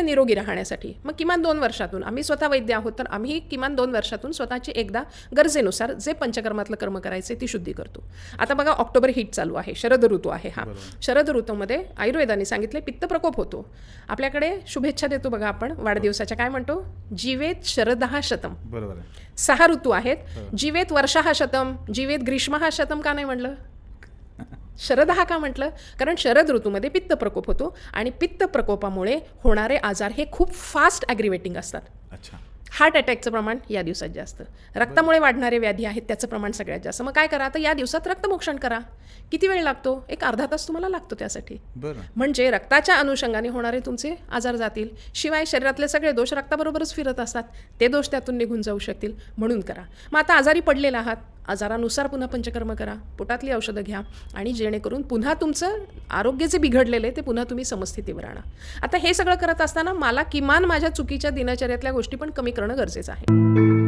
निरोगी राहण्यासाठी. मग किमान दोन वर्षातून. आम्ही स्वतः वैद्य आहोत तर आम्ही किमान दोन वर्षातून स्वतःची एकदा गरजेनुसार जे पंचकर्मातलं कर्म करायचे ती शुद्धी करतो. आता बघा ऑक्टोबर हीट चालू आहे. शरद ऋतू आहे हा. शरद ऋतूमध्ये आयुर्वेदाने सांगितले पित्त प्रकोप होतो. आपल्याकडे शुभेच्छा देतो बघा आपण वाढदिवसाच्या. काय म्हणतो? जीवेत शरदहा शतम. बरोबर सहा ऋतू आहेत. जीवेत वर्षा हा शतम जीवेत ग्रीष्म हा शतम का नाही म्हणलं? शरद हा का म्हटलं? कारण शरद ऋतूमध्ये पित्त प्रकोप होतो आणि पित्त प्रकोपामुळे होणारे आजार हे खूप फास्ट ॲग्रिवेटिंग असतात. अच्छा. हार्ट अटॅकचं प्रमाण या दिवसात जास्त. रक्तामुळे वाढणारे व्याधी आहेत त्याचं प्रमाण सगळ्यात जास्त. मग काय करा? तर या दिवसात रक्तमोक्षण करा. किती वेळ लागतो? एक अर्धा तास तुम्हाला लागतो त्यासाठी. म्हणजे रक्ताच्या अनुषंगाने होणारे तुमचे आजार जातील. शिवाय शरीरातले सगळे दोष रक्ताबरोबरच फिरत असतात. ते दोष त्यातून निघून जाऊ शकतील. म्हणून करा. मग आता आजारी पडलेला आहात. आजारानुसार पुन्हा पंचकर्म करा पोटातली औषधं घ्या आणि जेणेकरून पुन्हा तुमचं आरोग्य जे बिघडलेलं आहे ते पुन्हा तुम्ही समस्थितीवर आणा. आता हे सगळं करत असताना मला किमान माझ्या चुकीच्या दिनचर्यातल्या गोष्टी पण कमी करणं गरजेचं आहे.